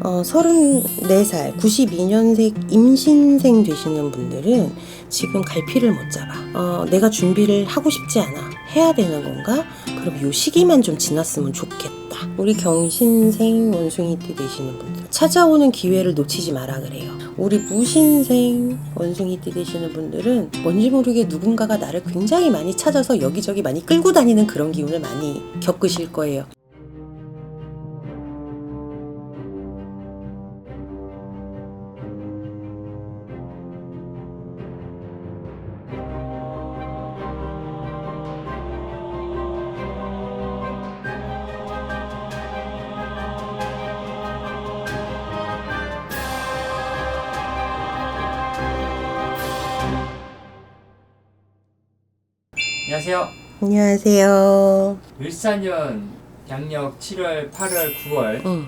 어, 34살, 92년생 임신생 되시는 분들은 지금 갈피를 못 잡아. 어, 내가 준비를 하고 싶지 않아. 해야 되는 건가? 그럼 요 시기만 좀 지났으면 좋겠다. 우리 경신생 원숭이띠 되시는 분들. 찾아오는 기회를 놓치지 마라 그래요. 우리 무신생 원숭이띠 되시는 분들은 뭔지 모르게 누군가가 나를 굉장히 많이 찾아서 여기저기 많이 끌고 다니는 그런 기운을 많이 겪으실 거예요. 안녕하세요. 안녕하세요. 을사년 양력 7월, 8월, 9월 응,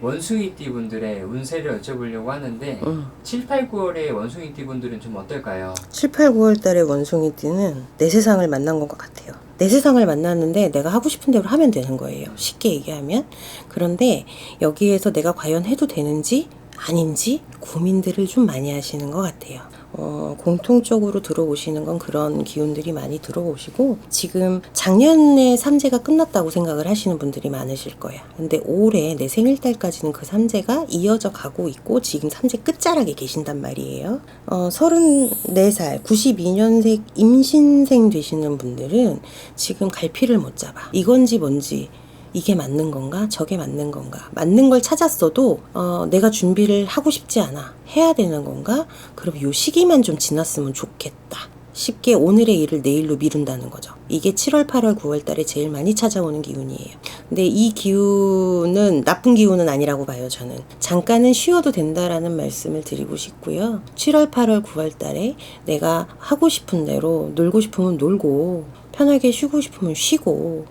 원숭이띠 분들의 운세를 여쭤보려고 하는데 응. 7, 8, 9월의 원숭이띠 분들은 좀 어떨까요? 7, 8, 9월 달에 원숭이띠는 내 세상을 만난 것 같아요. 내 세상을 만났는데 내가 하고 싶은 대로 하면 되는 거예요. 쉽게 얘기하면. 그런데 여기에서 내가 과연 해도 되는지 아닌지 고민들을 좀 많이 하시는 것 같아요. 어, 공통적으로 들어오시는 건 그런 기운들이 많이 들어오시고 지금 작년에 삼재가 끝났다고 생각을 하시는 분들이 많으실 거야. 근데 올해 내 생일 달까지는 그 삼재가 이어져 가고 있고 지금 삼재 끝자락에 계신단 말이에요. 어, 34살, 92년생 임신생 되시는 분들은 지금 갈피를 못 잡아. 이건지 뭔지 이게 맞는 건가? 저게 맞는 건가? 맞는 걸 찾았어도 어, 내가 준비를 하고 싶지 않아. 해야 되는 건가? 그럼 요 시기만 좀 지났으면 좋겠다. 쉽게 오늘의 일을 내일로 미룬다는 거죠. 이게 7월, 8월, 9월 달에 제일 많이 찾아오는 기운이에요. 근데 이 기운은 나쁜 기운은 아니라고 봐요, 저는. 잠깐은 쉬어도 된다라는 말씀을 드리고 싶고요. 7월, 8월, 9월 달에 내가 하고 싶은 대로 놀고 싶으면 놀고 편하게 쉬고 싶으면 쉬고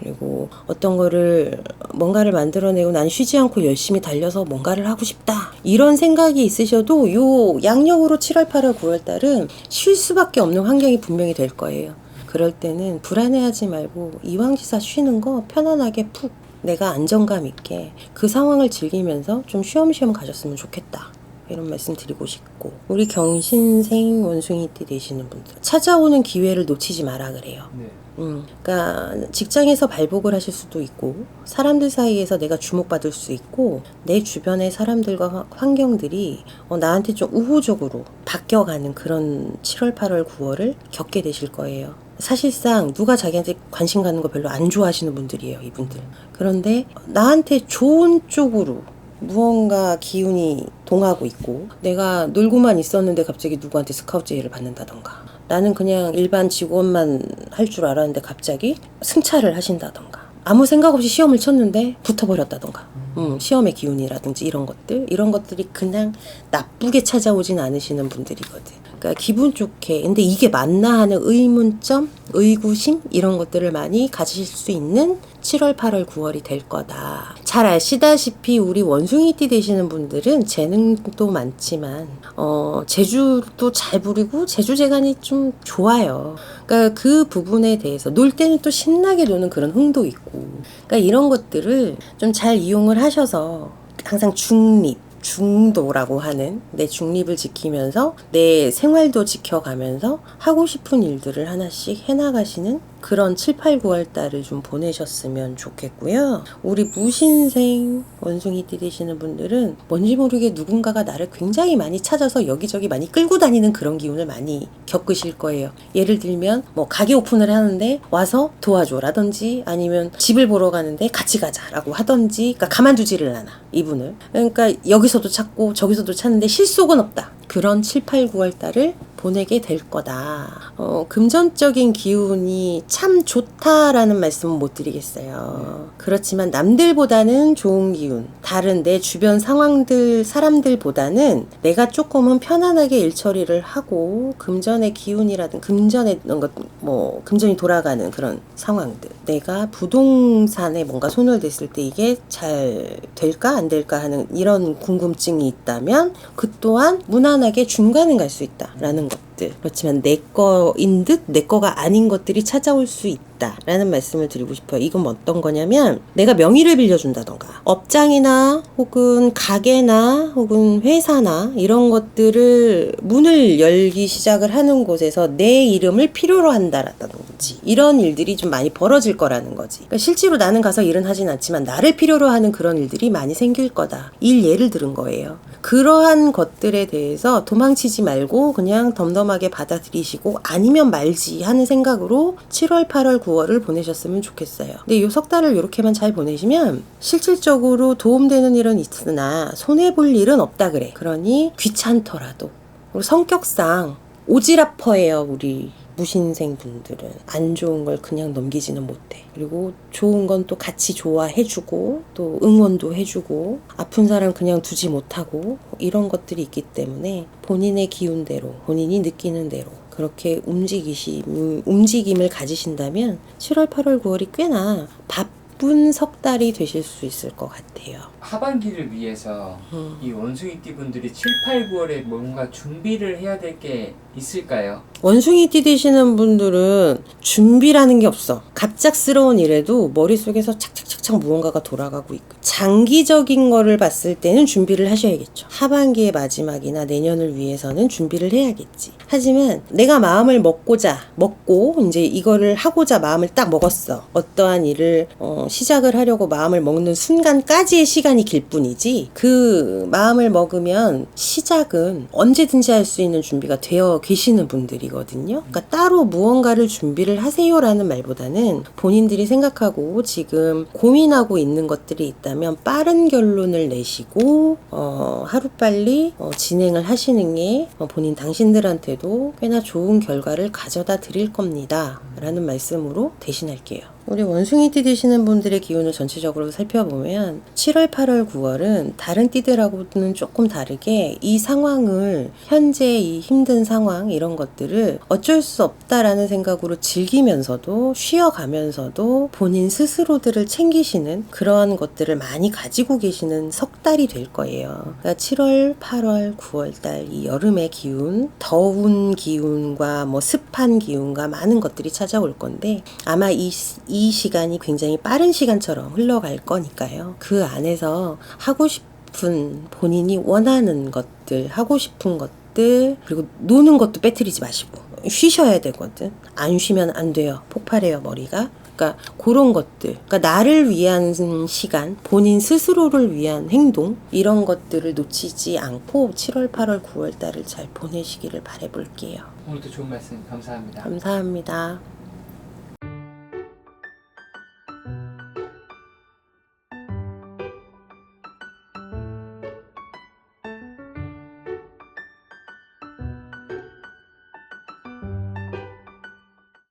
그리고 어떤 거를 뭔가를 만들어내고 난 쉬지 않고 열심히 달려서 뭔가를 하고 싶다. 이런 생각이 있으셔도 요 양력으로 7월, 8월, 9월 달은 쉴 수밖에 없는 환경이 분명히 될 거예요. 그럴 때는 불안해하지 말고 이왕지사 쉬는 거 편안하게 푹 내가 안정감 있게 그 상황을 즐기면서 좀 쉬엄쉬엄 가졌으면 좋겠다. 이런 말씀 드리고 싶고 우리 경신생 원숭이띠 되시는 분들 찾아오는 기회를 놓치지 마라 그래요. 네. 음, 그러니까 직장에서 발복을 하실 수도 있고 사람들 사이에서 내가 주목받을 수 있고 내 주변의 사람들과 화- 환경들이 어, 나한테 좀 우호적으로 바뀌어가는 그런 7월, 8월, 9월을 겪게 되실 거예요. 사실상 누가 자기한테 관심 가는 거 별로 안 좋아하시는 분들이에요, 이분들. 그런데 나한테 좋은 쪽으로 무언가 기운이 동하고 있고 내가 놀고만 있었는데 갑자기 누구한테 스카우트 제의를 받는다던가 나는 그냥 일반 직원만 할 줄 알았는데 갑자기 승차를 하신다던가 아무 생각 없이 시험을 쳤는데 붙어버렸다던가 음, 시험의 기운이라든지 이런 것들 이런 것들이 그냥 나쁘게 찾아오진 않으시는 분들이거든 그러니까 기분 좋게 근데 이게 맞나 하는 의문점 의구심 이런 것들을 많이 가지실 수 있는 7월, 8월, 9월이 될 거다. 잘 아시다시피 우리 원숭이띠 되시는 분들은 재능도 많지만 어, 제주도 잘 부리고 제주재간이 좀 좋아요. 그러니까 그 부분에 대해서 놀 때는 또 신나게 노는 그런 흥도 있고 그러니까 이런 것들을 좀 잘 이용을 하셔서 항상 중립 중도라고 하는 내 중립을 지키면서 내 생활도 지켜가면서 하고 싶은 일들을 하나씩 해나가시는 그런 7, 8, 9월 달을 좀 보내셨으면 좋겠고요. 우리 무신생 원숭이띠 되시는 분들은 뭔지 모르게 누군가가 나를 굉장히 많이 찾아서 여기저기 많이 끌고 다니는 그런 기운을 많이 겪으실 거예요. 예를 들면 뭐 가게 오픈을 하는데 와서 도와줘라든지 아니면 집을 보러 가는데 같이 가자라고 하든지 그러니까 가만두지를 않아 이분을 그러니까 여기서도 찾고 저기서도 찾는데 실속은 없다 그런 7, 8, 9월 달을 보내게 될 거다. 어, 금전적인 기운이 참 좋다라는 말씀은 못 드리겠어요. 그렇지만 남들보다는 좋은 기운, 다른 내 주변 상황들, 사람들보다는 내가 조금은 편안하게 일 처리를 하고 금전의 기운이라든 금전의 것, 뭐 금전이 돌아가는 그런 상황들, 내가 부동산에 뭔가 손을 댔을 때 이게 잘 될까 안 될까 하는 이런 궁금증이 있다면 그 또한 무난하게 중간은 갈 수 있다라는 것들. 것들 그렇지만 내 거인 듯 내 거가 아닌 것들이 찾아올 수 있다라는 말씀을 드리고 싶어요. 이건 어떤 거냐면 내가 명의를 빌려준다던가 업장이나 혹은 가게나 혹은 회사나 이런 것들을 문을 열기 시작을 하는 곳에서 내 이름을 필요로 한다라든지 이런 일들이 좀 많이 벌어질 거라는 거지. 그러니까 실제로 나는 가서 일은 하진 않지만 나를 필요로 하는 그런 일들이 많이 생길 거다. 일 예를 들은 거예요. 그러한 것들에 대해서 도망치지 말고 그냥 덤덤하게 받아들이시고 아니면 말지 하는 생각으로 7월, 8월, 9월을 보내셨으면 좋겠어요. 근데 이 석 달을 이렇게만 잘 보내시면 실질적으로 도움되는 일은 있으나 손해볼 일은 없다 그래. 그러니 귀찮더라도 그리고 성격상 오지랖퍼예요 우리 무신생 분들은 안 좋은 걸 그냥 넘기지는 못해 그리고 좋은 건 또 같이 좋아해주고 또 응원도 해주고 아픈 사람 그냥 두지 못하고 이런 것들이 있기 때문에 본인의 기운대로 본인이 느끼는 대로 그렇게 움직이시 음, 움직임을 가지신다면 7월 8월 9월이 꽤나 바쁜 석 달이 되실 수 있을 것 같아요. 하반기를 위해서 음. 이 원숭이띠 분들이 7, 8, 9월에 뭔가 준비를 해야 될 게 있을까요? 원숭이띠 되시는 분들은 준비라는 게 없어. 갑작스러운 일에도 머릿속에서 착착착착 무언가가 돌아가고 있고. 장기적인 거를 봤을 때는 준비를 하셔야겠죠. 하반기의 마지막이나 내년을 위해서는 준비를 해야겠지. 하지만 내가 마음을 먹고자, 먹고 이제 이거를 하고자 마음을 딱 먹었어. 어떠한 일을 어, 시작을 하려고 마음을 먹는 순간까지의 시간이 길 뿐이지 그 마음을 먹으면 시작은 언제든지 할 수 있는 준비가 되어 계시는 분들이거든요. 그러니까 따로 무언가를 준비를 하세요라는 말보다는 본인들이 생각하고 지금 고민하고 있는 것들이 있다면 빠른 결론을 내시고 어, 하루빨리 어, 진행을 하시는 게 어, 본인 당신들한테도 꽤나 좋은 결과를 가져다 드릴 겁니다. 라는 말씀으로 대신할게요. 우리 원숭이띠 되시는 분들의 기운을 전체적으로 살펴보면 7월, 8월, 9월은 다른 띠들하고는 조금 다르게 이 상황을 현재 이 힘든 상황 이런 것들을 어쩔 수 없다라는 생각으로 즐기면서도 쉬어가면서도 본인 스스로들을 챙기시는 그러한 것들을 많이 가지고 계시는 석 달이 될 거예요. 그러니까 7월, 8월, 9월 달 이 여름의 기운, 더운 기운과 뭐 습한 기운과 많은 것들이 찾아올 건데 아마 이, 시- 이 시간이 굉장히 빠른 시간처럼 흘러갈 거니까요. 그 안에서 하고 싶은 본인이 원하는 것들, 하고 싶은 것들, 그리고 노는 것도 빼뜨리지 마시고 쉬셔야 되거든. 안 쉬면 안 돼요. 폭발해요, 머리가. 그러니까 그런 것들, 그러니까 나를 위한 시간, 본인 스스로를 위한 행동 이런 것들을 놓치지 않고 7월, 8월, 9월 달을 잘 보내시기를 바라볼게요. 오늘도 좋은 말씀 감사합니다. 감사합니다.